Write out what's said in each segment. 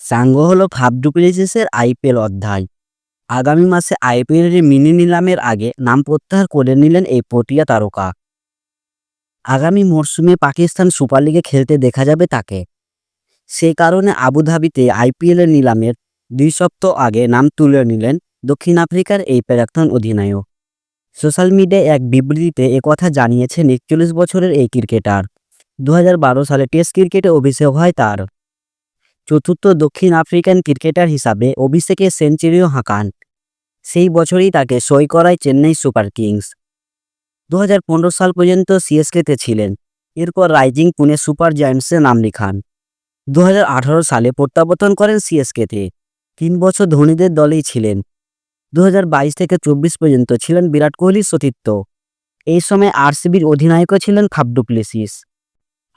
সাঙ্গ হলো Faf ডুপ্লেসিসের IPL অধ্যায়। আগামী মাসে আইপিএলের মিনি নিলামের আগে নাম প্রত্যাহার করে নিলেন এই পটিয়া তারকা। আগামী মরশুমে পাকিস্তান সুপার লিগে খেলতে দেখা যাবে তাকে। সেই কারণে আবুধাবিতে আইপিএলের নিলামের দুই সপ্তাহ আগে নাম তুলে নিলেন দক্ষিণ আফ্রিকার এই প্রাক্তন অধিনায়ক। সোশ্যাল মিডিয়ায় এক বিবৃতিতে একথা জানিয়েছেন একচল্লিশ বছরের এই ক্রিকেটার। দু হাজার বারো সালে টেস্ট ক্রিকেটে অভিষেক হয় তার। চতুর্থ দক্ষিণ আফ্রিকান ক্রিকেটার হিসাবে অভিষেকে সেঞ্চুরিও হাঁকান। সেই বছরই তাকে সই করায় চেন্নাই সুপার কিংস। দু হাজার পনেরো সাল পর্যন্ত সিএসকেতে ছিলেন। এরপর রাইজিং পুনে সুপার জায়ান্টসে নাম লিখান। দু হাজার আঠারো সালে প্রত্যাবর্তন করেন সিএসকেতে। তিন বছর ধোনিদের দলেই ছিলেন। দু হাজার বাইশ থেকে চব্বিশ পর্যন্ত ছিলেন বিরাট কোহলির সতীর্থ। এই সময় আরসিবির অধিনায়কও ছিলেন খাবডুপ্লেসিস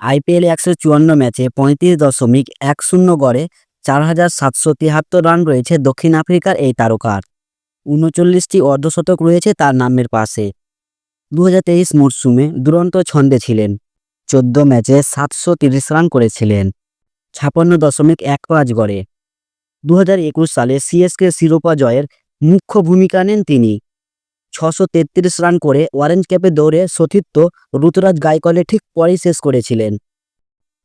আইপিএলে একশো চুয়ান্ন ম্যাচে পঁয়ত্রিশ দশমিক এক শূন্য গড়ে চার হাজার সাতশো তিয়াত্তর রান রয়েছে দক্ষিণ আফ্রিকার এই তারকার। উনচল্লিশটি অর্ধশতক রয়েছে তার নামের পাশে। দু হাজার তেইশ মরশুমে দুরন্ত ছন্দে ছিলেন। চোদ্দ ম্যাচে সাতশো তিরিশ রান করেছিলেন। ছাপান্ন দশমিক এক পাঁচ গড়ে। দু হাজার একুশ সালে সিএসকে শিরোপা জয়ের মুখ্য ভূমিকা নেন তিনি। ছশো তেত্রিশ রান করে অরেঞ্জ ক্যাপে দৌড়ে সতীর্থ ঋতুরাজ গায়কলে ঠিক পরেই শেষ করেছিলেন।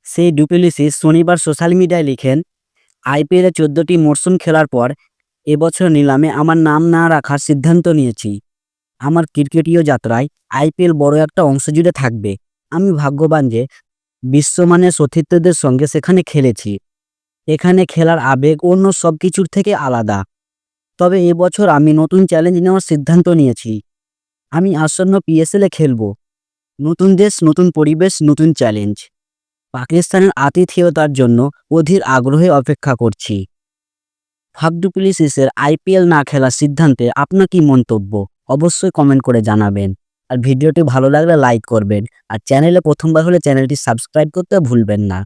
সেই ডুপ্লিসিস শনিবার সোশ্যাল মিডিয়ায় লিখেন, আইপিএলে চোদ্দটি মরশুম খেলার পর এবছর নিলামে আমার নাম না রাখার সিদ্ধান্ত নিয়েছি। আমার ক্রিকেটীয় যাত্রায় আইপিএল বড় একটা অংশ জুড়ে থাকবে। আমি ভাগ্যবান যে বিশ্বমানের সতীর্থদের সঙ্গে সেখানে খেলেছি। এখানে খেলার আবেগ অন্য সব কিছুর থেকে আলাদা। তবে এবছর আমি নতুন চ্যালেঞ্জ নেওয়ার সিদ্ধান্ত নিয়েছি। আমি আসন্ন পিএসএলে খেলব। নতুন দেশ, নতুন পরিবেশ, নতুন চ্যালেঞ্জ। পাকিস্তানের আতিথেয়তার জন্য অধীর আগ্রহে অপেক্ষা করছি। ফাকডুপ্লিসিসের আইপিএল না খেলার সিদ্ধান্তে আপনার কি মন্তব্য? অবশ্যই কমেন্ট করে জানাবেন। আর ভিডিওটি ভালো লাগলে লাইক করবেন। আর চ্যানেলে প্রথমবার হলে চ্যানেলটি সাবস্ক্রাইব করতে ভুলবেন না।